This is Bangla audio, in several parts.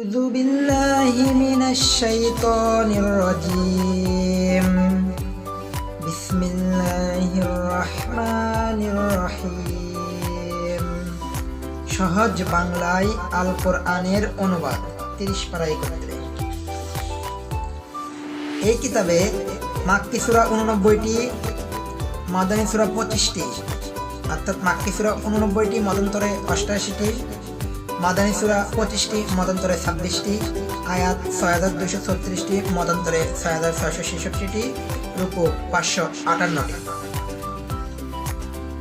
أعوذ بالله من الشيطان الرجيم بسم الله الرحمن الرحيم সহজ বাংলায় আল কোরআনের অনুবাদ তিরিশ পাড়াই করতে এই কিতাবে মাক্কি সুরা উননব্বইটি মাদানী সুরা পঁচিশটি অর্থাৎ মাক্কি সুরা উননব্বইটি মদন্তরে অষ্টাশিটি মাদানী সুরা পঁচিশটি, মদন্তরে ছাব্বিশটি, আয়াত ছয় হাজার দুশো ছত্রিশটি, মদন্তরে ছয় হাজার ছয়শো ছেষট্টিটি রূপো পাঁচশো আটান্নটি।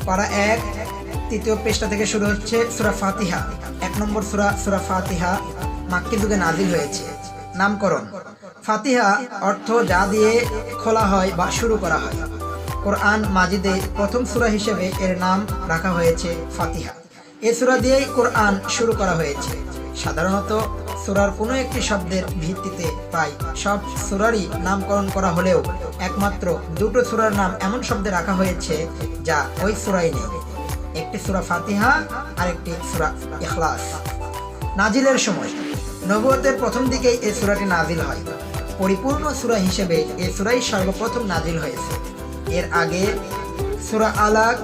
পারা এক, তৃতীয় পৃষ্ঠা থেকে শুরু হচ্ছে সুরা ফাতিহা। এক নম্বর সুরা সুরা ফাতিহা মাক্কি যুগে নাজিল হয়েছে। নামকরণ। ফাতিহা অর্থ যা দিয়ে খোলা হয় বা শুরু করা হয়। কোরআন মাজিদে প্রথম সূরা হিসেবে এর নাম রাখা হয়েছে ফাতিহা। এ সূরা দিয়েই কোরআন শুরু করা হয়েছে। সাধারণত সূরার কোনো একটি শব্দের ভিত্তিতে প্রায় সব সূরারই নামকরণ করা হলেও একমাত্র দুটো সূরার নাম এমন শব্দে রাখা হয়েছে যা ওই সূরাই নেই। একটি সূরা ফাতিহা আর একটি সূরা ইখলাস। নাজিলের সময় নবুয়তের প্রথম দিকেই এই সূরাটি নাজিল হয়। পরিপূর্ণ সূরা হিসেবে এই সুরাই সর্বপ্রথম নাজিল হয়েছে। এর আগে সূরা আলাক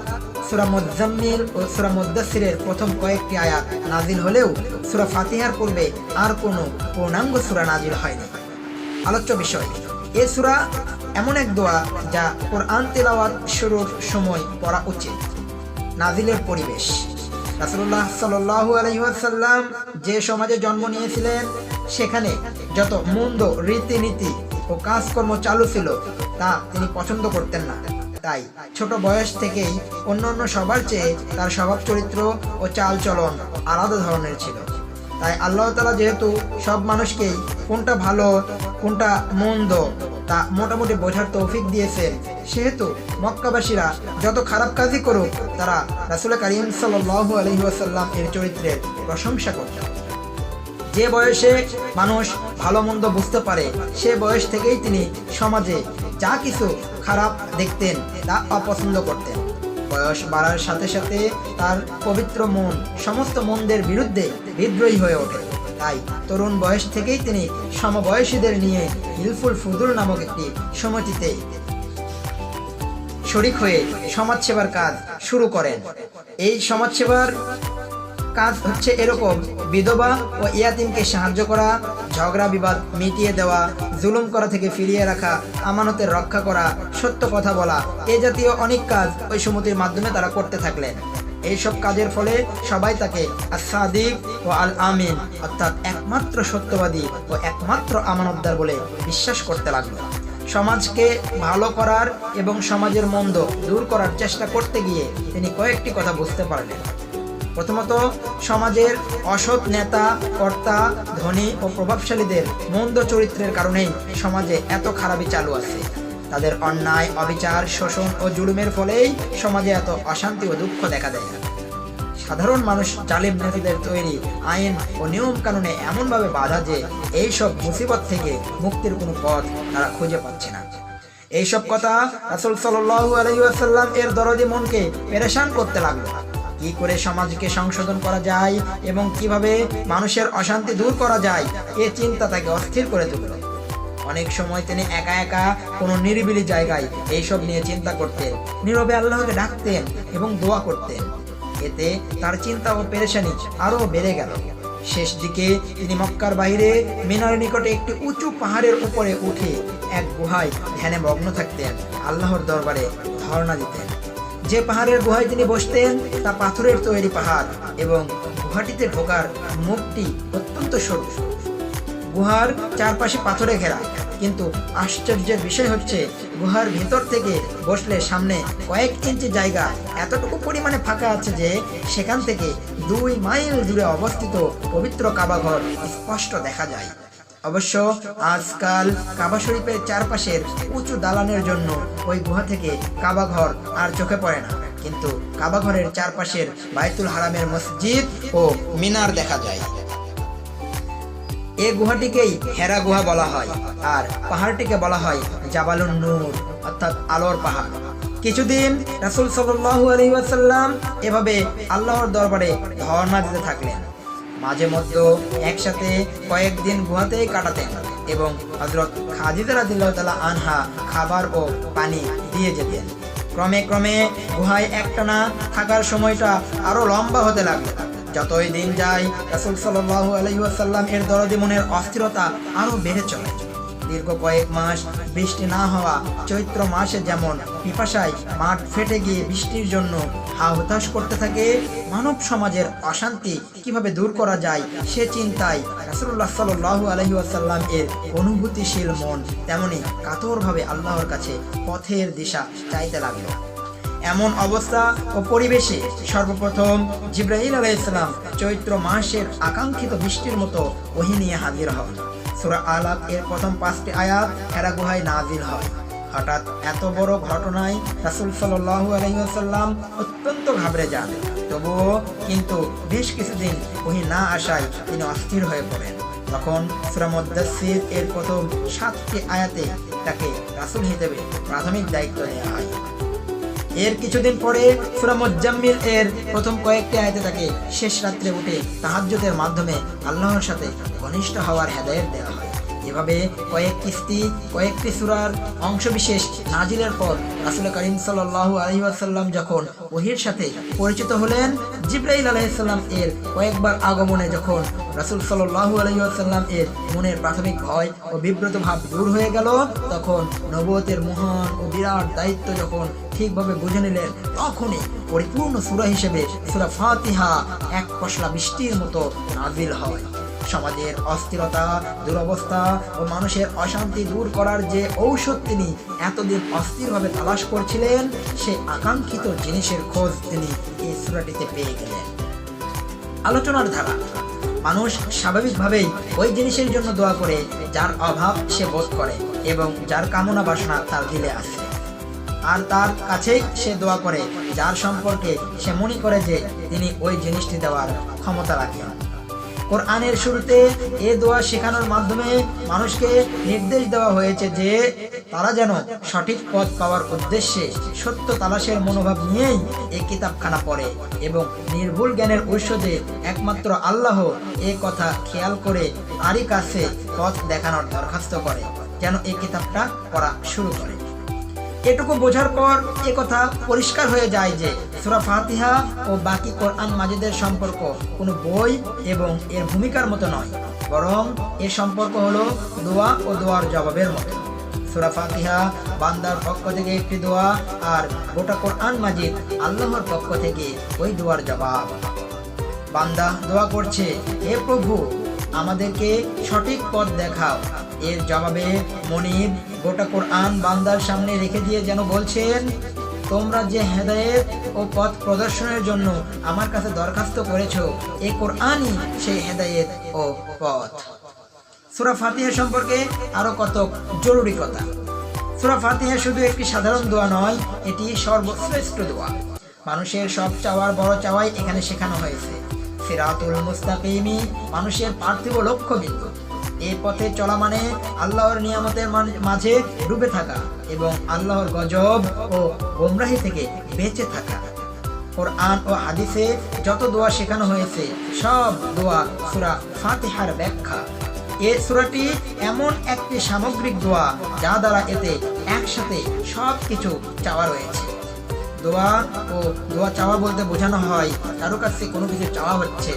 ও প্রথম কয়েকটি আয়াত নাজিল হলেও সূরা ফাতিহার পূর্বে আর কোনো পূর্ণাঙ্গ সূরা নাজিল হয়নি। আলোচ্য বিষয়, এ সূরা এমন এক দোয়া যা কোরআন তেলাওয়াত শুরুর সময় পড়া উচিত। নাজিলের পরিবেশ। রাসুল্লাহ সাল্লাহ আলহিহাসাল্লাম যে সমাজে জন্ম নিয়েছিলেন, সেখানে যত মন্দ রীতিনীতি ও কাজকর্ম চালু ছিল, তা তিনি পছন্দ করতেন না। তাই ছোট বয়স থেকেই অন্য অন্য সবার চেয়ে তার স্বভাব চরিত্র ও চাল চলন আলাদা ধরনের ছিল। তাই আল্লাহ তালা যেহেতু সব মানুষকেই কোনটা ভালো, কোনটা মন্দ তা মোটামুটি বোঝার তৌফিক দিয়েছেন, সেহেতু মক্কাবাসীরা যত খারাপ কাজই করুক, তারা রাসুল করিম সাল্লাহ আলহি আসাল্লাম এর চরিত্রের প্রশংসা করত যে বয়সে মানুষ ভালো মন্দ বুঝতে পারে, সে বয়স থেকেই তিনি সমাজে যা কিছু খারাপ দেখতেন, তা অপছন্দ করতেন। বয়স বাড়ার সাথে সাথে তার পবিত্র মন, সমস্ত মনদের বিরুদ্ধে বিদ্রোহী হয়ে ওঠে। তাই তরুণ বয়স থেকেই তিনি সমবয়সীদের নিয়ে হিলফুল ফুদুল নামক একটি সমিতিতে শরিক হয়ে সমাজসেবার কাজ শুরু করেন। এই সমাজসেবার কাজ হচ্ছে এরকম। বিধবা ও ইয়াতিমকে সাহায্য করা, ঝগড়া বিবাদ মিটিয়ে দেওয়া, জুলুম করা থেকে ফিরিয়ে রাখা, আমানতের রক্ষা করা, সত্য কথা বলা, এ জাতীয় অনেক কাজ ওই সমিতির মাধ্যমে তারা করতে থাকলেন। এইসব কাজের ফলে সবাই তাকে আসাদিক ও আল আমিন অর্থাৎ একমাত্র সত্যবাদী ও একমাত্র আমানতদার বলে বিশ্বাস করতে লাগল। সমাজকে ভালো করার এবং সমাজের মন্দ দূর করার চেষ্টা করতে গিয়ে তিনি কয়েকটি কথা বুঝতে পারলেন। প্রথমত, সমাজের অসৎ নেতা, কর্তা, ধনী ও প্রভাবশালীদের মন্দ চরিত্রের কারণেই সমাজে এত খারাপই চালু আছে। তাদের অন্যায়, অবিচার, শোষণ ও জুলুমের ফলেই সমাজে এত অশান্তি ও দুঃখ দেখা দেয়। সাধারণ মানুষ জালিম নেতাদের তৈরি আইন ও নিয়ম কানুনে এমনভাবে বাধা যে এইসব মুসিবত থেকে মুক্তির কোনো পথ তারা খুঁজে পাচ্ছে না। এইসব কথা রাসুল সাল্লাহ আলহিউসাল্লাম এর দরদি মনকে পেরেশান করতে লাগল। কি করে সমাজকে সংশোধন করা যায় এবং কীভাবে মানুষের অশান্তি দূর করা যায়, এ চিন্তা তাকে অস্থির করে তুলল। অনেক সময় তিনি একা একা কোনো নিরিবিলি জায়গায় এইসব নিয়ে চিন্তা করতেন, নীরবে আল্লাহকে ডাকতেন এবং দোয়া করতেন। এতে তার চিন্তা ও পেরেশানি আরও বেড়ে গেল। শেষ দিকে তিনি মক্কার বাইরে মিনার নিকটে একটি উঁচু পাহাড়ের উপরে উঠে এক গুহায় ধ্যানে মগ্ন থাকতেন। আল্লাহর দরবারে ধর্ণা দিতেন। যে পাহাড়ের গুহায় তিনি বসতেন, তা পাথরের তৈরি পাহাড় এবং গুহাটিতে ঢোকার মুখটি অত্যন্ত সরু। গুহার চারপাশে পাথরে ঘেরা। কিন্তু আশ্চর্যের বিষয় হচ্ছে, গুহার ভিতর থেকে বসলে সামনে কয়েক ইঞ্চি জায়গা এতটুকু পরিমাণে ফাঁকা আছে যে সেখান থেকে দুই মাইল দূরে অবস্থিত পবিত্র কাবাঘর স্পষ্ট দেখা যায়। অবশ্য আজকাল কাবা শরীফের চারপাশের উঁচু দালানের জন্য ওই গুহা থেকে কাবাঘর আর চোখে পড়ে না। কিন্তু কাবাঘরের চারপাশের বাইতুল হারামের মসজিদ ও মিনার দেখা যায়। এই গুহাটিকেই হেরা গুহা বলা হয় আর পাহাড়টিকে বলা হয় জাবালুন নূর, অর্থাৎ আলোর পাহাড়। কিছুদিন রাসুল সাল্লাহ আলহিউসাল্লাম এভাবে আল্লাহর দরবারে ধর্ণা দিতে থাকলেন। মাঝে মধ্যে একসাথে কয়েকদিন গুহাতেই কাটাতেন এবং হজরত খাদিজা তালা আনহা খাবার ও পানি দিয়ে যেতেন। ক্রমে ক্রমে গুহায় একটানা থাকার সময়টা আরও লম্বা হতে লাগল। যতই দিন যায়, রাসুল সাল্লাহ আলহিউসাল্লাম এর দরদি মনের অস্থিরতা আরও বেড়ে চলে দীর্ঘ কয়েক মাস বৃষ্টি না হওয়া চৈত্র মাসে যেমন পিপাসায় মাঠ ফেটে গিয়ে বৃষ্টির জন্য হা হতাশ করতে থাকে, মানব সমাজের অশান্তি কীভাবে দূর করা যায় সে চিন্তায় রাসুল্লাহ সাল্লাহ আলহি আসাল্লাম এর অনুভূতিশীল মন তেমনি কাতরভাবে আল্লাহর কাছে পথের দিশা চাইতে লাগল। এমন অবস্থা ও পরিবেশে সর্বপ্রথম জিব্রাহিল আলাইসালাম চৈত্র মাসের আকাঙ্ক্ষিত বৃষ্টির মতো ওহি নিয়ে হাজির হন। সুরা আলাপ এর প্রথম পাঁচটি আয়াত হেরা গুহায় নাজিল হয় হঠাৎ এত বড় ঘটনায় রাসুল সাল্লাহু আলহিহাসাল্লাম অত্যন্ত ঘাবড়ে যান। তবুও কিন্তু বেশ কিছুদিন ওহি না আসায় তিনি অস্থির হয়ে পড়েন। তখন সুরা মুদ্দাসির এর প্রথম সাতটি আয়াতে তাকে রাসুল হিসেবে প্রাথমিক দায়িত্ব নেওয়া হয়। এর কিছুদিন পরে সুরা মুজাম্মিল এর প্রথম কয়েকটি আয়াতে তাকে শেষ রাত্রে উঠে তাহাজ্জুদের মাধ্যমে আল্লাহর সাথে ঘনিষ্ঠ হওয়ার হেদায়েত দেওয়া এভাবে কয়েক কিস্তি কয়েকটি সুরার অংশবিশেষ নাজিলের পর রাসুল করিম সাল্লাহ আলহিহাসাল্লাম যখন ওহির সাথে পরিচিত হলেন, জিব্রাইল আলাইসাল্লাম এর কয়েকবার আগমনে যখন রাসুল সাল্লাহ আলহিহাসাল্লাম এর মনের প্রাথমিক ভয় ও বিব্রত ভাব দূর হয়ে গেল, তখন নবতের মহান ও বিরাট দায়িত্ব যখন ঠিকভাবে বুঝে নিলেন, তখনই পরিপূর্ণ সুরা হিসেবে সুরা ফাতিহা এক পশলা বৃষ্টির মতো নাজিল হয়। সমাজের অস্থিরতা, দুরবস্থা ও মানুষের অশান্তি দূর করার যে ঔষধ তিনি এতদিন অস্থিরভাবে তালাশ করছিলেন, সে আকাঙ্ক্ষিত জিনিসের খোঁজ তিনি এই সুরাটিতে পেয়ে গেলেন। আলোচনার ধারা, মানুষ স্বাভাবিকভাবেই ওই জিনিসের জন্য দোয়া করে যার অভাব সে বোধ করে এবং যার কামনা বাসনা তার দিলে আসে আর তার কাছেই সে দোয়া করে, যার সম্পর্কে সে মনে করে যে তিনি ওই জিনিসটি দেওয়ার ক্ষমতা রাখেন। কোরআনের শুরুতে এ দোয়া শেখানোর মাধ্যমে মানুষকে নির্দেশ দেওয়া হয়েছে যে তারা যেন সঠিক পথ পাওয়ার উদ্দেশ্যে সত্য তালাশের মনোভাব নিয়েই এই কিতাবখানা পড়ে এবং নির্ভুল জ্ঞানের যে একমাত্র আল্লাহ এ কথা খেয়াল করে তারই কাছে পথ দেখানোর দরখাস্ত করে, যেন এই কিতাবটা পড়া শুরু করে। এটুকু বোঝার পর এ কথা পরিষ্কার হয়ে যায় যে সুরা ফাতিহা ও বাকি কোরআন মাজিদের সম্পর্ক কোনো বই এবং এর ভূমিকার মতো নয়, বরং এর সম্পর্ক হলো দোয়া ও দোয়ার জবাবের মতো। সুরা ফাতিহা বান্দার পক্ষ থেকে একটি দোয়া আর গোটা কোরআন মাজিদ আল্লাহর পক্ষ থেকে ওই দোয়ার জবাব। বান্দা দোয়া করছে, হে প্রভু আমাদেরকে সঠিক পথ দেখাও। এর জবাবে মনিব গোটা কোরআন বান্দার সামনে রেখে দিয়ে যেন বলছেন, তোমরা যে হেদায়েত ও পথ প্রদর্শনের জন্য আমার কাছে দরখাস্ত করেছ এই কোরআনই সেই হেদায়েত ও পথ। সুরা ফাতিহা সম্পর্কে আরও কত জরুরি কথা। সুরা ফাতিহা শুধু একটি সাধারণ দোয়া নয়, এটি সর্বশ্রেষ্ঠ দোয়া। মানুষের সব চাওয়ার বড় চাওয়াই এখানে শেখানো হয়েছে। সিরাতুল মুস্তাকিমি, মানুষের পার্থিব লক্ষ্য বিন্দু। এই পথে চলা মানে আল্লাহর নিয়ামতের মাঝে ডুবে থাকা এবং আল্লাহর গজব ও গোমরাহি থেকে বেঁচে থাকা। কোরআন ও হাদিসে যত দোয়া শেখানো হয়েছে, সব দোয়া সুরা ফাতিহার ব্যাখ্যা। এ সুরাটি এমন একটি সামগ্রিক দোয়া যা দ্বারা এতে একসাথে সব কিছু চাওয়া রয়েছে। দোয়া ও দোয়া চাওয়া বলতে বোঝানো হয়। কারও কাছে কোনো কিছু চাওয়া হচ্ছে,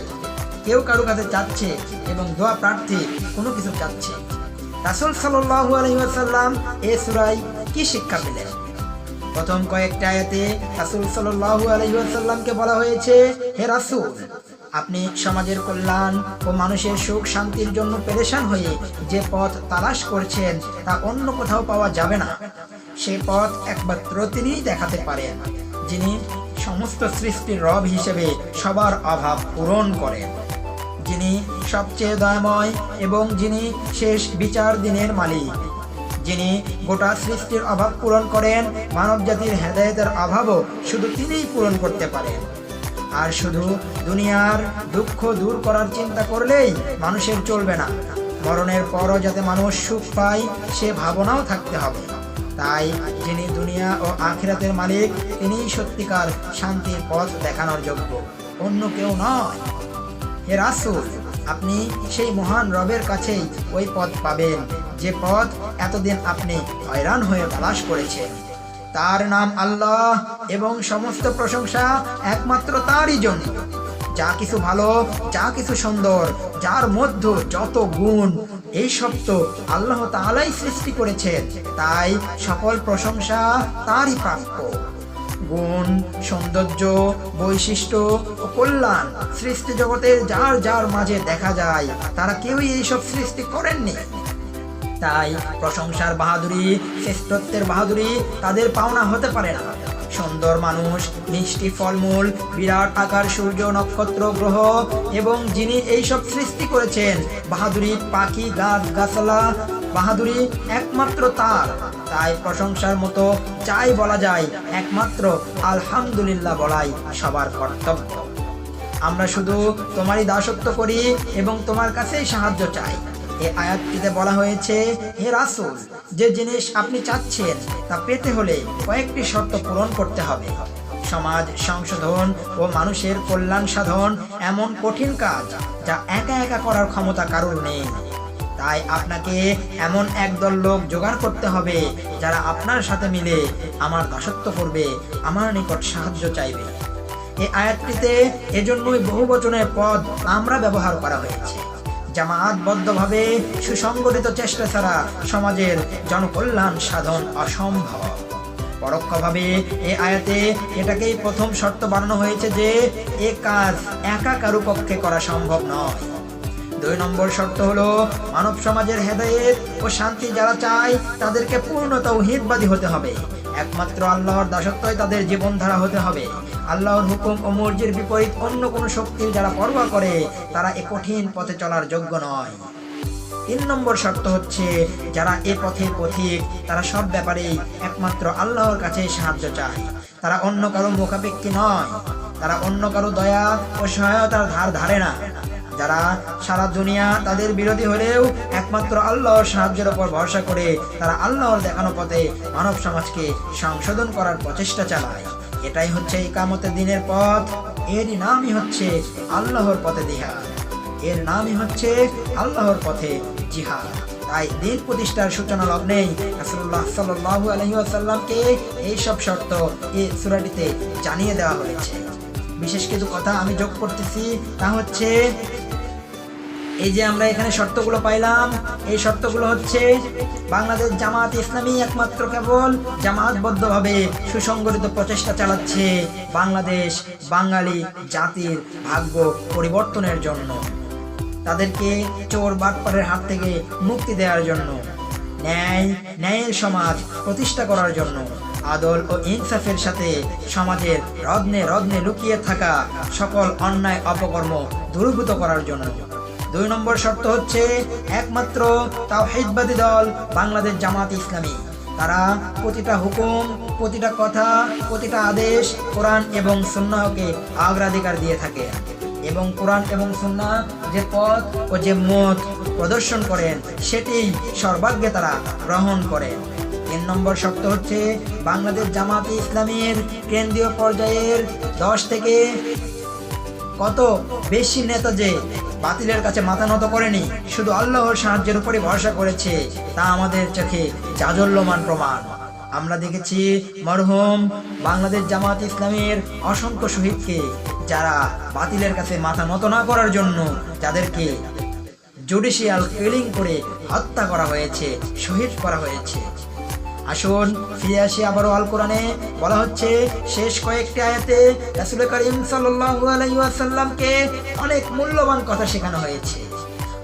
কেউ কারও কাছে চাচ্ছে এবং দোয়া প্রার্থী কোনো কিছু চাচ্ছে। রাসুল সাল্লাল্লাহু আলাইহি এ সুরাই কি শিক্ষা পেলেন? প্রথম কয়েকটা আয়াতে রাসূল সাল্লাল্লাহু আলাইহি বলা হয়েছে, হে রাসূল, আপনি সমাজের কল্যাণ ও মানুষের সুখ শান্তির জন্য পেরেশান হয়ে যে পথ তালাশ করছেন তা অন্য কোথাও পাওয়া যাবে না। সেই পথ একমাত্র তিনিই দেখাতে পারেন, যিনি সমস্ত সৃষ্টির রব হিসেবে সবার অভাব পূরণ করেন। যিনি সবচেয়ে দয়াময় এবং যিনি শেষ বিচার দিনের মালিক। যিনি গোটা সৃষ্টির অভাব পূরণ করেন মানব জাতির হেদায়তের অভাবও শুধু তিনিই পূরণ করতে পারেন। আর শুধু দুনিয়ার দুঃখ দূর করার চিন্তা করলেই মানুষের চলবে না। মরণের পরও যাতে মানুষ সুখ পায়, সে ভাবনাও থাকতে হবে। তাই যিনি দুনিয়া ও আখিরাতের মালিক, তিনিই সত্যিকার শান্তির পথ দেখানোর যোগ্য। অন্য কেউ নয়। হে রাসূল, আপনি সেই মহান রবের কাছেই ওই পথ পাবেন, যে পথ এতদিন আপনি হয়রান হয়ে তালাশ করেছেন। তার নাম আল্লাহ এবং সমস্ত প্রশংসা একমাত্র তারই জন্য। যা কিছু ভালো, যা কিছু সুন্দর, যার মধ্যে যত গুণ এই সব তো আল্লাহ তাআলাই সৃষ্টি করেছেন। তাই সকল প্রশংসা তারই প্রাপ্য। গুণ, সৌন্দর্য, বৈশিষ্ট্য ও কল্যাণ সৃষ্টি জগতের যার যার মাঝে দেখা যায়, তারা কেউই এইসব সৃষ্টি করেননি। তাই প্রশংসার বাহাদুরি, শ্রেষ্ঠত্বের বাহাদুরি তাদের পাওনা হতে পারে না। সুন্দর মানুষ, মিষ্টি ফলমূল, বিরাট আকার সূর্য নক্ষত্র গ্রহ এবং যিনি এইসব সৃষ্টি করেছেন, বাহাদুরি, পাখি, গাছ, গাছলা, বাহাদুরি একমাত্র তার। তাই প্রশংসার মতো যাই বলা যায়, একমাত্র আলহামদুলিল্লাহ বলাই সবার কর্তব্য। আমরা শুধু তোমারই দাসত্ব করি এবং তোমার কাছেই সাহায্য চাই। এই আয়াতটিতে বলা হয়েছে, হে রাসূল, যে জিনিস আপনি চাচ্ছেন তা পেতে হলে কয়েকটি শর্ত পূরণ করতে হবে। সমাজ সংশোধন ও মানুষের কল্যাণ সাধন এমন কঠিন কাজ যা একা একা করার ক্ষমতা কারোর নেই। তাই আপনাকে এমন একদল লোক জোগাড় করতে হবে যারা আপনার সাথে মিলে আমার দাসত্ব করবে, আমার নিকট সাহায্য চাইবে। এই আয়াতটিতে এজন্যই বহু বচনের পদ আমরা ব্যবহার করা হয়েছে। জামাতবদ্ধভাবে সুসংগঠিত চেষ্টা ছাড়া সমাজের জনকল্যাণ সাধন অসম্ভব। পরোক্ষভাবে এ আয়াতে এটাকেই প্রথম শর্ত বানানো হয়েছে যে এ কাজ একা কারু পক্ষে করা সম্ভব নয়। দুই নম্বর শর্ত হলো, মানব সমাজের হেদায়েত ও শান্তি যারা চায় তাদেরকে পূর্ণ তৌহিদবাদী হতে হবে। একমাত্র আল্লাহর দাসত্বই তাদের জীবনধারা হতে হবে। আল্লাহর হুকুম ও মর্জির বিপরীত অন্য কোনো শক্তির যারা পরোয়া করে, তারা এ কঠিন পথে চলার যোগ্য নয়। তিন নম্বর শর্ত হচ্ছে, যারা এ পথে পথিক, তারা সব ব্যাপারেই একমাত্র আল্লাহর কাছে সাহায্য চায়। তারা অন্য কারও মুখাপেক্ষী নয়। তারা অন্য কারও দয়া ও সহায়তার ধার ধারে না। যারা সারা দুনিয়া তাদের বিরোধী হলেও একমাত্র আল্লাহর সাহায্যের উপর ভরসা করে তারা আল্লাহর দেখানো পথে মানব সমাজকে সংশোধন করার প্রচেষ্টা চালায়। এটাই হচ্ছে ইকামতের দিনের পথ। এরই নামই হচ্ছে আল্লাহর পথে জিহাদ। এর নামই হচ্ছে আল্লাহর পথে জিহাদ। তাই দিন প্রতিষ্ঠার সূচনা লগ্নেই রাসূলুল্লাহ সাল্লাল্লাহু আলাইহি ওয়াসাল্লামকে এই সব শর্ত এই সূরাটিতে জানিয়ে দেওয়া হয়েছে। বিশেষ কিছু কথা আমি যোগ করতেছি, তা হচ্ছে এই যে আমরা এখানে শর্তগুলো পাইলাম, এই শর্তগুলো হচ্ছে বাংলাদেশ জামাত ইসলামী একমাত্র কেবল জামাতবদ্ধভাবে সুসংগঠিত প্রচেষ্টা চালাচ্ছে বাংলাদেশ বাঙালি জাতির ভাগ্য পরিবর্তনের জন্য। তাদেরকে চোর বাটপারের হাত থেকে মুক্তি দেওয়ার জন্য, ন্যায়, ন্যায়ের সমাজ প্রতিষ্ঠা করার জন্য। আদল ও ইনসাফের সাথে সমাজের রত্নে রত্নে লুকিয়ে থাকা সকল অন্যায় অপকর্ম দূরীভূত করার জন্য। দুই নম্বর শর্ত হচ্ছে একমাত্র তাওহিদবাদী দল বাংলাদেশ জামাত ইসলামী। তারা প্রতিটা হুকুম, প্রতিটা কথা, প্রতিটা আদেশ কোরআন এবং সুন্নাহকে অগ্রাধিকার দিয়ে থাকে এবং কোরআন এবং সুন্নাহ যে পথ ও যে মত প্রদর্শন করেন সেটি সর্বাগ্যে তারা গ্রহণ করেন। তিন নম্বর শর্ত হচ্ছে বাংলাদেশ জামাতে ইসলামের কেন্দ্রীয় পর্যায়ের দশ থেকে কত বেশি নেতা যে বাতিলের কাছে মাথা নত করেনি, শুধু আল্লাহর সাহায্যের উপরে ভরসা করেছে, তা আমাদের চোখে জাজল্যমান প্রমাণ। আমরা দেখেছি মরহুম বাংলাদেশ জামাত ইসলামের অসংখ্য শহীদকে, যারা বাতিলের কাছে মাথা নত না করার জন্য যাদেরকে জুডিশিয়াল কিলিং করে হত্যা করা হয়েছে, শহীদ করা হয়েছে। আসুন, ফিরে আসি আবারও আল কোরআনে বলা হচ্ছে, শেষ কয়েকটি আয়াতে রাসূল করিম সাল্লাল্লাহু আলাইহি ওয়াসাল্লামকে অনেক মূল্যবান কথা শেখানো হয়েছে।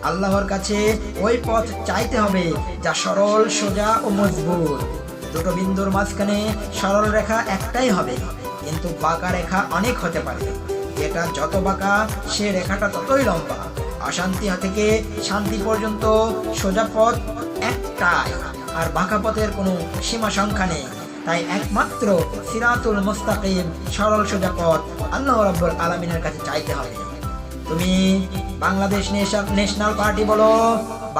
আল্লাহর কাছে ওই পথ চাইতে হবে যা সরল, সোজা ও মজবুত। দুটো বিন্দুর মাঝখানে সরল রেখা একটাই হবে, কিন্তু বাঁকা রেখা অনেক হতে পারে। যেটা যত বাঁকা, সে রেখাটা ততই লম্বা। অশান্তি থেকে শান্তি পর্যন্ত সোজা পথ একটাই। আর বাঁকা পথের কোনো সীমা সংখ্যা নেই। তাই একমাত্র সিরাতুল মুস্তাকিম সরল সোজা পথ আল্লাহ রাব্বুল আলামিনের কাছে চাইতে হবে। তুমি বাংলাদেশ ন্যাশনাল পার্টি বলো,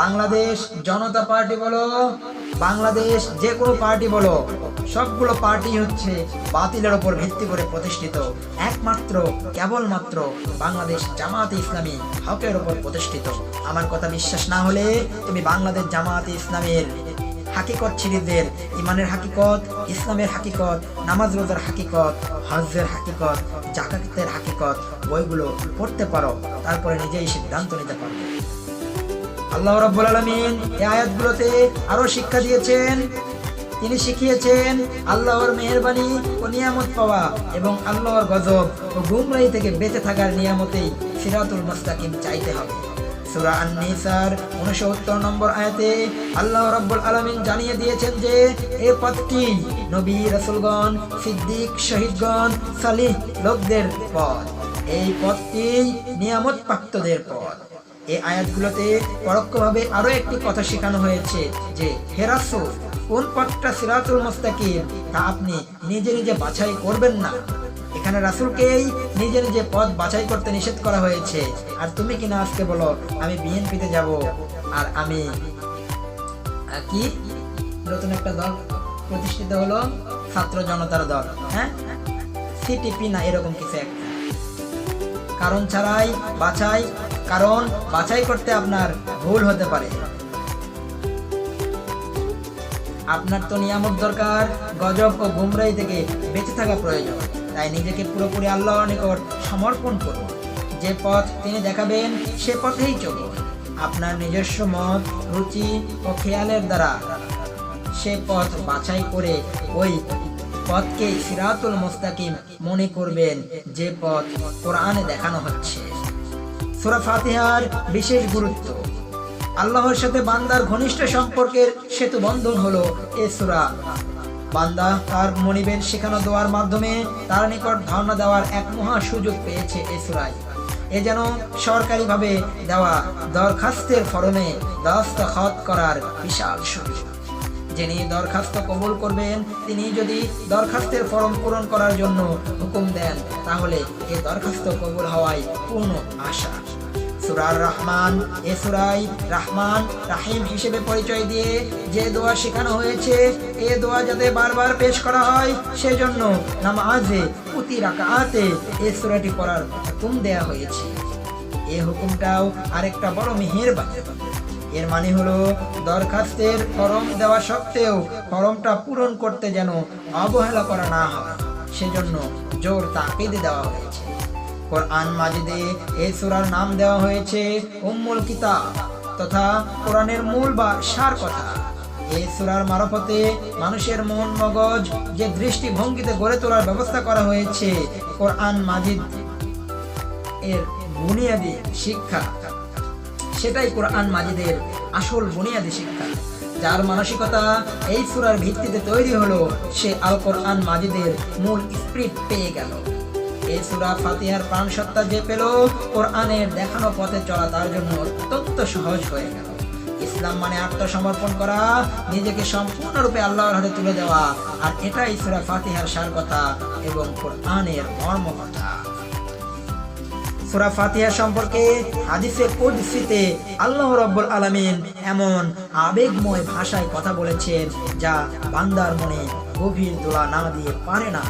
বাংলাদেশ জনতা পার্টি বলো, বাংলাদেশ যে কোনো পার্টি বলো, সবগুলো পার্টি হচ্ছে বাতিলের ওপর ভিত্তি করে প্রতিষ্ঠিত। একমাত্র, কেবলমাত্র বাংলাদেশ জামায়াতে ইসলামী হকের ওপর প্রতিষ্ঠিত। আমার কথা বিশ্বাস না হলে তুমি বাংলাদেশ জামায়াতে ইসলামের হাকিকত সিরিজের ইমানের হাকিকত, ইসলামের হাকিকত, নামাজ রোজার হাকিকত, হজ্জের হাকিকত জাকাতের হাকিকত, বইগুলো পড়তে পারো, তারপরে নিজেই সিদ্ধান্ত নিতে পারবে। আল্লাহ রাব্বুল আলামিন এই আয়াতগুলোতে আরও শিক্ষা দিয়েছেন, তিনি শিখিয়েছেন আল্লাহর মেহেরবানি ও নিয়ামত পাওয়া এবং আল্লাহর গজব ও গুমরাহি থেকে বেঁচে থাকার নিয়ামতেই সিরাতুল মুস্তাকিম চাইতে হবে। সূরা আন-নিসার 69 নম্বর আয়াতে আল্লাহ জানিয়ে দিয়েছেন যে পথটি নবী সিদ্দিক শহীদগণ, সালিহ লোকদের পথ। এই পথটি নিয়ামত প্রাপ্তদের পথ। এই আয়াতগুলোতে পরোক্ষভাবে আরও একটি কথা শেখানো হয়েছে যে হেরাসু কোন পথটা সিরাতুল মুস্তাকিম তা আপনি নিজে নিজে বাছাই করবেন না। এখানে রাসূলকেই নিজে নিজে পথ বাছাই করতে নিষেধ করা হয়েছে। আর তুমি কিনা আজকে বলো, আমি বিএনপিতে যাব আর আমি কি? নতুন একটা দল প্রতিষ্ঠিত হলো, ছাত্র জনতার দল হ্যাঁ? সিটিপি না, এরকম কিছু একটা। কারণ ছাড়াই বাছাই, কারণ বাছাই করতে আপনার ভুল হতে পারে। আপনার তো নিয়ামক দরকার, গজব ও গুমরাই থেকে বেঁচে থাকা প্রয়োজন। তাই নিজেকে পুরোপুরি আল্লাহর নিকট সমর্পণ করুন। যে পথ তিনি দেখাবেন, সে পথেই চলুন। আপনার নিজস্ব মত, রুচি ও খেয়ালের দ্বারা সে পথ বাছাই করে ওই পথকে সিরাতুল মুস্তাকিম মনে করবেন যে পথ কোরআনে দেখানো হচ্ছে। সূরা ফাতিহার বিশেষ গুরুত্ব। আল্লাহর সাথে বান্দার ঘনিষ্ঠ সম্পর্কের সেতু বন্ধন হলো এ সূরা বান্দা তার মনিবের শেখানো দোয়ার মাধ্যমে তার নিকট ধারণা দেওয়ার এক মহা সুযোগ পেয়েছে এ সূরায়। এ যেন সরকারিভাবে দেওয়া দরখাস্তের ফরমে দস্তখত করার বিশাল সুযোগ। যিনি দরখাস্ত কবুল করবেন, তিনি যদি দরখাস্তের ফর্ম পূরণ করার জন্য হুকুম দেন, তাহলে এই দরখাস্ত কবুল হওয়ায় পূর্ণ আশা। সুরার রহমান, এ সুরাই রহমান রাহিম হিসেবে পরিচয় দিয়ে যে দোয়া শেখানো হয়েছে, এ দোয়া যাতে বারবার পেশ করা হয়, সেজন্য নামাজে প্রতি রাকাতে এ সুরাটি পড়ার হুকুম দেয়া হয়েছে। এ হুকুমটাও আরেকটা বড় মেহেরবানি। এর মানে হলো, দরখাস্তের ফরম দেওয়া সত্ত্বেও ফরমটা পূরণ করতে যেন অবহেলা করা না হয়, সেজন্য জোর তাকিদ দেওয়া হয়েছে। কোরআন মাজিদে এই সূরার নাম দেওয়া হয়েছে উম্মুল কিতাব তথা কোরআনের মূল বা সার কথা। এই সূরার মারফতে মানুষের মন মগজ যে দৃষ্টিভঙ্গিতে গড়ে তোলার ব্যবস্থা করা হয়েছে কোরআন মাজিদ এর বুনিয়াদি শিক্ষা। সেটাই কোরআন মাজিদের আসল বুনিয়াদি শিক্ষা। যার মানসিকতা এই সুরার ভিত্তিতে তৈরি হলো, সে আল কোরআন মাজিদের মূল স্পিরিট পেয়ে গেল। এই সূরা ফাতিহার প্রাণ সত্তা যে পেল, কোরআনের দেখানো পথে চলা তার জন্য অত্যন্ত সহজ হয়ে গেল। ইসলাম মানে আত্মসমর্পণ করা, নিজেকে সম্পূর্ণরূপে আল্লাহর হাতে তুলে দেওয়া, আর এটাই সূরা ফাতিহার সার কথা এবং কোরআনের মর্ম কথা। সূরা ফাতিহা সম্পর্কে হাদিসে কুদসিতে আল্লাহ রাব্বুল আলামিন এমন আবেগময় ভাষায় কথা বলেছেন, যা বান্দার মনে গভীর দোলা না দিয়ে পারে না।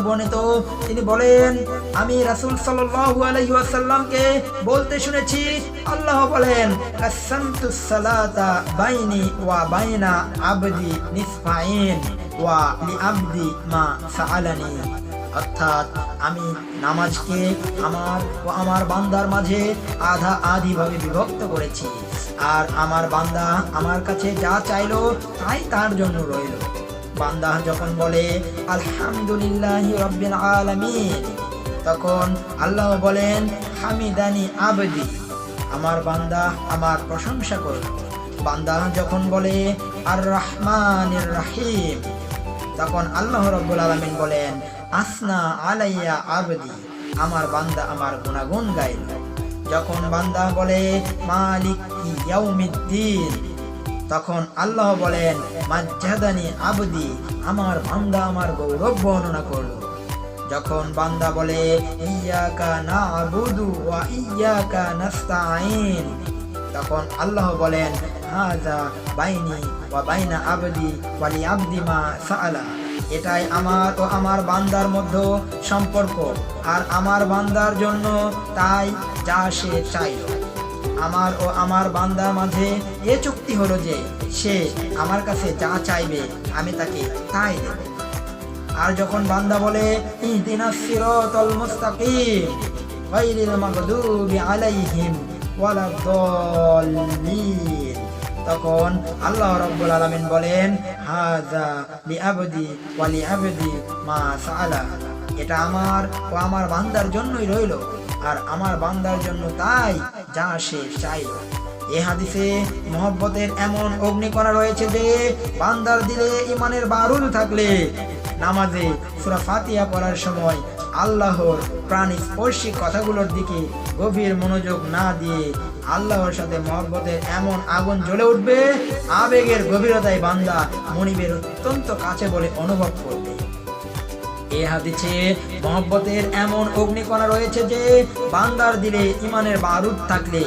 বর্ণিত। তিনি বলেন, আমি বলতে শুনেছি, আল্লাহ বলেন অর্থাৎ, আমি নামাজকে আমার ও আমার বান্দার মাঝে আধা আধি ভাবে বিভক্ত করেছি। আর আমার বান্দা আমার কাছে যা চাইলো, তাই তার জন্য রইল। বান্দা যখন বলে, আলহামদুলিল্লাহ রব্বিল আলামিন, তখন আল্লাহ বলেন, হামিদানি আবদি, আমার বান্দা আমার প্রশংসা করল বান্দা যখন বলে আর রহমানির রাহিম, তখন আল্লাহ রব্বুল আলমিন বলেন, আসনা আলাইয়া আবদি, আমার বান্দা আমার গুণাগুণ গাইল। যখন বান্দা বলে, মালিক ইয়াউমিদ্দিন তখন আল্লাহ বলেন মাজ্জাদানি আবদি, আমার বান্দা আমার গৌরব বর্ণনা করল। যখন বান্দা বলে ইয়াকা না'বুদু ওয়া ইয়াকা নাস্তাঈন, তখন আল্লাহ বলেন হাজা বাইনি ওয়া বাইনা আবদি ওয়ালি আবদি মা সাআলা। এটাই আমার ও আমার বান্দার মধ্যে সম্পর্ক, আর আমার বান্দার জন্য তাই যা সে চাইল। আমার ও আমার বান্দার মাঝে এ চুক্তি হলো যে সে আমার কাছে যা চাইবে আমি তাকে তাই দেব। আর যখন বান্দা বলে তখন আল্লাহ রাব্বুল আলামিন বলেন, হাযা লিআবদি ওয়া লিআবদি মা সাআলা। এটা আমার ও আমার বান্দার জন্যই রইল। আর আমার বান্দার জন্য তাই যা সে চাইল। এ হাদিসে মহব্বতের এমন অগ্নি করা রয়েছে যে বান্দার দিলে ইমানের বারুল থাকলে নামাজে সূরা ফাতিহা পড়ার সময় আল্লাহর প্রাণী স্পর্শী কথাগুলোর দিকে গভীর মনোযোগ না দিয়ে আল্লাহর সাথে মহব্বতের এমন আগুন জ্বলে উঠবে, আবেগের গভীরতায় বান্দা মনিবের অত্যন্ত কাছে বলে অনুভব করবে। এ হাদিসে মহব্বতের এমন অগ্নিকণা রয়েছে যে, বান্দার দিলে ইমানের বারুদ থাকলে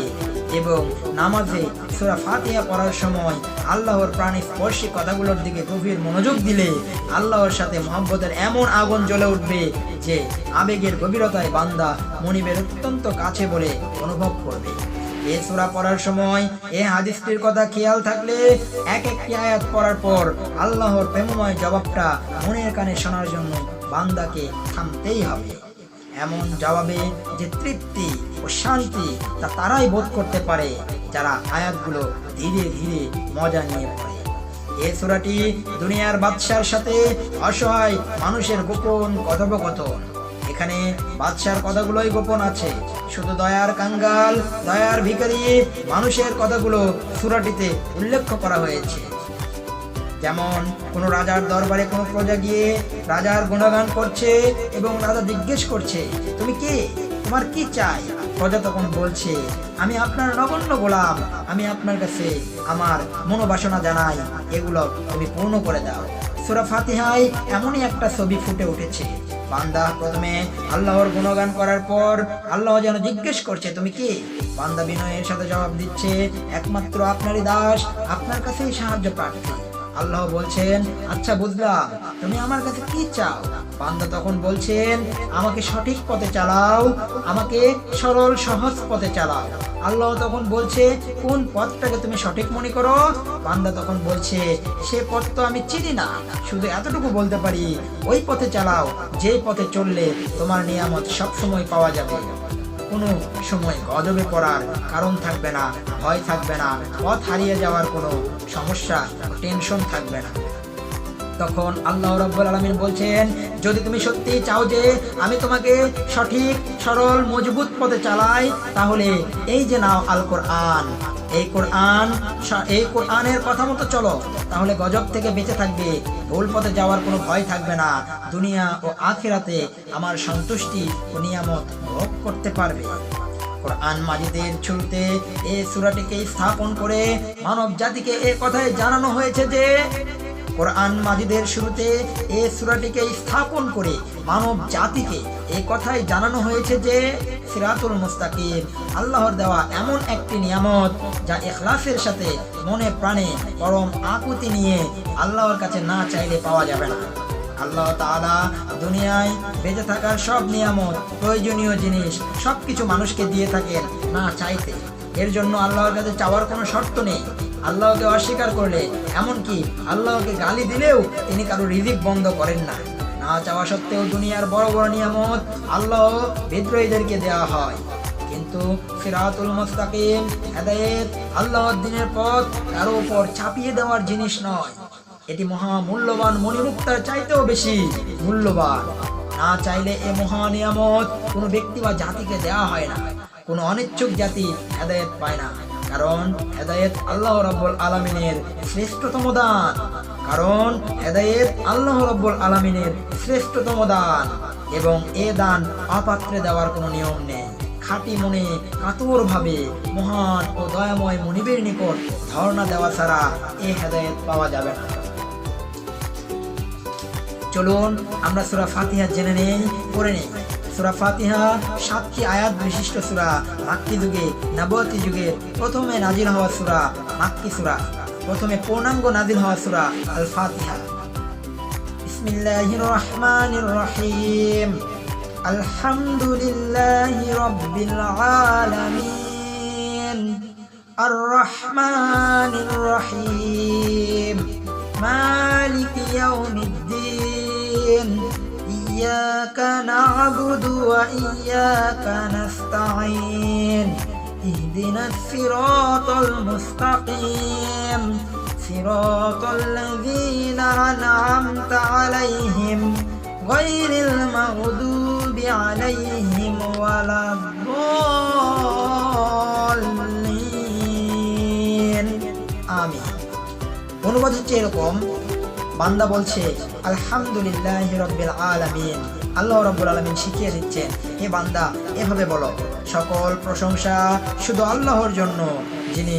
এবং নামাজে সূরা ফাতিহা পড়ার সময় আল্লাহর প্রাণী স্পর্শী কথাগুলোর দিকে গভীর মনোযোগ দিলে আল্লাহর সাথে মহব্বতের এমন আগুন জ্বলে উঠবে যে, আবেগের গভীরতায় বান্দা মনিবের অত্যন্ত কাছে বলে অনুভব করবে। এ সূরা পড়ার সময় এ হাদিসটির কথা খেয়াল থাকলে এক একটি আয়াত পড়ার পর আল্লাহর প্রেমময় জবাবটা মনের কানে শোনার জন্য বান্দাকে থামতেই হবে। এমন জবাবে যে তৃপ্তি ও শান্তি তা তারাই বোধ করতে পারে, যারা আয়াতগুলো ধীরে ধীরে মজা নিয়ে পড়ে। এ সূরাটি দুনিয়ার বাদশার সাথে অসহায় মানুষের গোপন কথোপকথন। এখানে বাদশার কথাগুলোই গোপন আছে। শুধু দয়ার কাঙ্গাল, দয়ার ভিখারি মানুষের কথাগুলো সুরাটিতে উল্লেখ করা হয়েছে। যেমন কোনো রাজার দরবারে কোনো প্রজা গিয়ে রাজার গুণগান করছে এবং রাজা জিজ্ঞেস করছে, তুমি কে? তোমার কি চাই? প্রজা তখন বলছে, আমি আপনার নগণ্য গোলাম, আমি আপনার কাছে আমার মনোবাসনা জানাই, এগুলো তুমি পূর্ণ করে দাও। সুরা ফাতিহায় এমনই একটা ছবি ফুটে উঠেছে। বান্দা প্রথমে আল্লাহর গুণগান করার পর আল্লাহ যেন জিজ্ঞেস করছে, তুমি কি? বান্দা বিনয়ের সাথে জবাব দিচ্ছে, একমাত্র আপনারই দাস, আপনার কাছেই সাহায্য প্রার্থী। আল্লাহ বলছেন আচ্ছা বুঝলাম তুমি আমার কাছে কি চাও? বান্দা তখন বলছেন, আমাকে সঠিক পথে চালাও, আমাকে সরল, সহজ পথে চালাও। আল্লাহ তখন বলছে, কোন পথটাকে তুমি সঠিক মনে করো? বান্দা তখন বলছে, সে পথ তো আমি চিনি না, শুধু এতটুকু বলতে পারি, ওই পথে চালাও, যেই পথে চললে তোমার নিয়ামত সবসময় পাওয়া যাবে। কোনো সময় গজবে পড়ার কারণ থাকবে না, ভয় থাকবে না, পথ হারিয়ে যাওয়ার কোনো সমস্যা টেনশন থাকবে না। তখন আল্লাহ রাব্বুল আলামিন বলছেন, যদি তুমি সত্যি চাও যে আমি তোমাকে সঠিক, সরল, মজবুত পথে চালাই, তাহলে এই যে নাও আল কোরআন। এই কোরআন এই কোরআনের কথা মতো চলো, তাহলে গজব থেকে বেঁচে থাকবে, ভুল পথে যাওয়ার কোনো ভয় থাকবে না, দুনিয়া ও আখিরাতে আমার সন্তুষ্টি ও নিয়ামত ভোগ করতে পারবে। কোরআন মাজিদের শুরুতে এই সূরাটিকে স্থাপন করে মানব জাতিকে এ কথায় জানানো হয়েছে যে কোরআন মাজিদের শুরুতে এ সূরাটিকে স্থাপন করে মানব জাতিকে এই কথাই জানানো হয়েছে যে সিরাতুল মুস্তাকিম, আল্লাহর দেওয়া এমন একটি নিয়ামত যা ইখলাসের সাথে মনে প্রাণে পরম আকুতি নিয়ে আল্লাহর কাছে না চাইলে পাওয়া যাবে না। আল্লাহ তাআলা দুনিয়ায় বেঁচে থাকার সব নিয়ামত, প্রয়োজনীয় জিনিস, সবকিছু মানুষকে দিয়ে থাকেন না চাইতে। এর জন্য আল্লাহর কাছে চাওয়ার কোনো শর্ত নেই। আল্লাহকে অস্বীকার করলে, এমনকি আল্লাহকে গালি দিলেও তিনি কারও রিজিক বন্ধ করেন না। না চাওয়া সত্ত্বেও দুনিয়ার বড় বড় নিয়ামত আল্লাহ বিদ্রোহীদেরকে দেওয়া হয়। কিন্তু সিরাতুল মুস্তাকিম হেদায়েত আল্লাহর দিনের পথ কারও উপর চাপিয়ে দেওয়ার জিনিস নয়। এটি মহা মূল্যবান মণিমুক্তার চাইতেও বেশি মূল্যবান। না চাইলে এ মহা নিয়ামত কোনো ব্যক্তি বা জাতিকে দেওয়া হয় না। কোনো অনিচ্ছুক জাতি হেদায়েত পায় না। কারণ হেদায়েত আল্লাহ রব্বুল আলমিনের শ্রেষ্ঠতম দান। কারণ হেদায়েত আল্লাহ রব্বুল আলমিনের শ্রেষ্ঠতম দান। এবং এ দান অপাত্রে দেওয়ার কোনো নিয়ম নেই। খাঁটি মনে কাতর ভাবে মহান ও দয়াময় মনিবের নিকট ধারণা দেওয়া ছাড়া এ হেদায়েত পাওয়া যাবে না। চলুন আমরা সুরা ফাতিহা জেনে নেই করে নেই। সুরা ফাতিহা, সাতটি আয়াত বিশিষ্ট সুরা, মাক্কি যুগে নবতী যুগে, প্রথমে নাজিল হওয়া সুরা, মাক্কি সুরা, প্রথমে পূর্ণাঙ্গ নাজিল হওয়া সুরা আল ফাতিহা বিসমিল্লাহির রহমানির রহিম আলহামদুলিল্লাহি রাব্বিল আলামিন। আর রহমানির রহিম মালিক ইয়াউমিদ্দিন। إياك نعبد وإياك نستعين اهدنا الصراط المستقيم صراط الذين أنعمت عليهم غير المغضوب عليهم ولا الضالين آمين অনুবাদ হচ্ছে এরকম বান্দা বলছে, আলহামদুলিল্লাহ রব্বিল আলামিন। আল্লাহ রব্বুল আলামিন শিখিয়ে দিচ্ছেন, হে বান্দা, এভাবে বলো, সকল প্রশংসা শুধু আল্লাহর জন্য, যিনি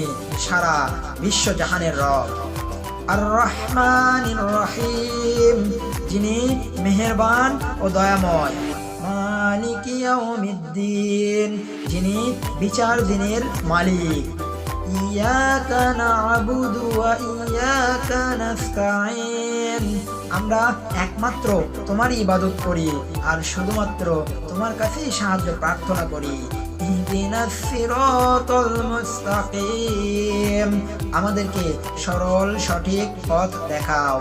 সারা বিশ্ব জাহানের রব। আর রহমান রহিম, যিনি মেহেরবান ও দয়াময়। মালিক যিনি বিচার দিনের মালিক। আমরা একমাত্র তোমারই ইবাদত করি আর শুধুমাত্র তোমার কাছেই সাহায্য প্রার্থনা করি। আমাদেরকে সরল সঠিক পথ দেখাও।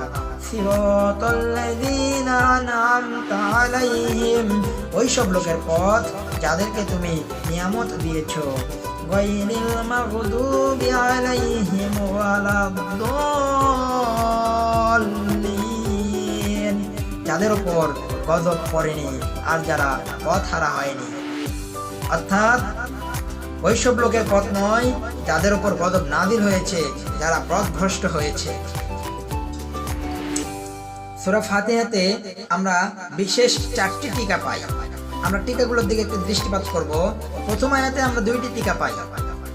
আলাইহিম। ওইসব লোকের পথ যাদেরকে তুমি নিয়ামত দিয়েছ। غير المغضوب عليهم ولا الضالين যাদের উপর গজব পড়েনি আর যারা পথ হারা হয়নি অর্থাৎ ওইসব লোকের পথ নয় যাদের উপর গজব নাদিল হয়েছে যারা পথভ্রষ্ট হয়েছে সুরা ফাতিহাতে আমরা বিশেষ চারটি টিকা পাই আমরা টিকাগুলোর দিকে একটু দৃষ্টিপাত করব। প্রথম আয়াতে আমরা দুইটি টিকা পাই।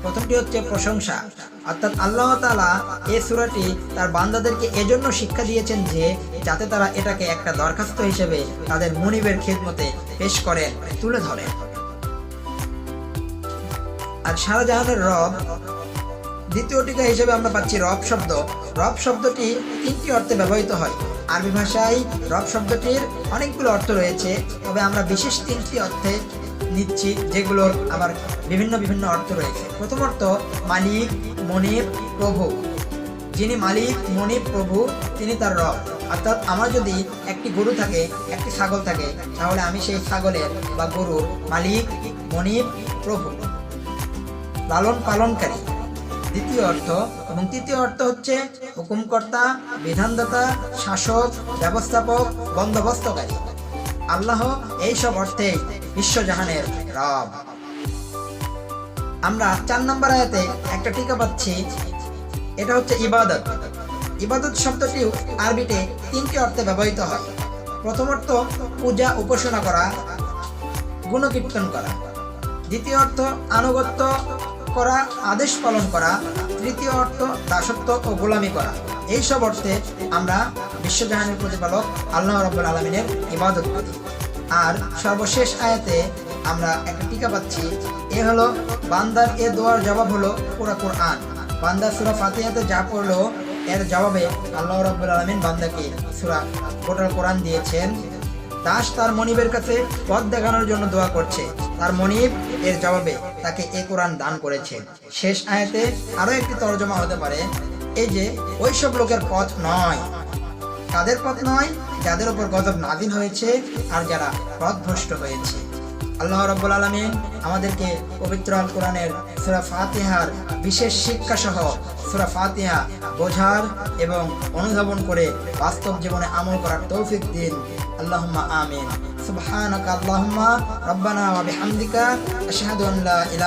প্রথমটি হচ্ছে প্রশংসা। অর্থাৎ আল্লাহ তাআলা এই সূরাটি তার বান্দাদেরকে এজন্য শিক্ষা দিয়েছেন যে, যাতে তারা এটাকে একটা দরখাস্ত হিসেবে তাদের মনিবের খেদমতে পেশ করেন, তুলে ধরেন। আর সারা জাহানের রব, দ্বিতীয় টিকা হিসেবে আমরা পাচ্ছি রব শব্দ। রব শব্দটি তিনটি অর্থে ব্যবহৃত হয়। আরবি ভাষায় রব শব্দটির অনেকগুলো অর্থ রয়েছে, তবে আমরা বিশেষ তিনটি অর্থে নিচ্ছি, যেগুলোর আবার বিভিন্ন বিভিন্ন অর্থ রয়েছে। প্রথম অর্থ, মালিক, মনিব, প্রভু। যিনি মালিক, মনিব, প্রভু, তিনি তার রব। অর্থাৎ আমার যদি একটি গরু থাকে, একটি ছাগল থাকে, তাহলে আমি সেই ছাগলের বা গরুর মালিক, মনিব, প্রভু। লালন পালনকারী দ্বিতীয় অর্থ এবং তৃতীয় অর্থ হচ্ছে হুকুমকর্তা, বিধানদাতা, শাসক, ব্যবস্থাপক, বন্দোবস্তকারী। আল্লাহ এইসব অর্থে বিশ্বজাহানের রব। আমরা চার নম্বর আয়াতে একটা টিকা পাচ্ছি। এটা হচ্ছে ইবাদত। ইবাদত শব্দটিও আরবিতে তিনটি অর্থে ব্যবহৃত হয়। প্রথম অর্থ পূজা, উপাসনা করা, গুণকীর্তন করা। দ্বিতীয় অর্থ আনুগত্য করা, আদেশ পালন করা, তৃতীয় অর্থ দাসত্ব ও গোলামি করা। এই সব অর্থে আমরা বিশ্বজাহানের প্রতিপালক আল্লাহ রব্বুল আলমিনের ইবাদত করি। আর সর্বশেষ আয়াতে আমরা একটা টিকা পাচ্ছি, এ হলো, বান্দার এ দোয়ার জবাব হলো পুরা কোরআন। বান্দা সুরা ফাতিহাতে যা পড়ল, এর জবাবে আল্লাহ রব্বুল আলমিন বান্দাকে সুরা গোটাল কোরআন দিয়েছেন। দাস তার মনিবের কাছে পথ দেখানোর জন্য দোয়া করছে। তার মনিব এর জবাবে তাকে এ কোরআন দান করেছে। শেষ আয়াতে আরও একটি তর্জমা হতে পারে, এই যে, ওইসব লোকের পথ নয়। তাদের পথ নয়? যাদের উপর গজব নাজিল হয়েছে আর যারা পথভ্রষ্ট হয়েছে। আল্লাহ রব্বুল আলমিন আমাদেরকে পবিত্র আল কোরআনের সুরা ফাতিহার বিশেষ শিক্ষা সহ সুরা ফাতিহা বোঝার এবং অনুধাবন করে বাস্তব জীবনে আমল করার তৌফিক দিন। اللهم آمين. سبحانك اللهم ربنا وبحمدك أشهد أن لا إله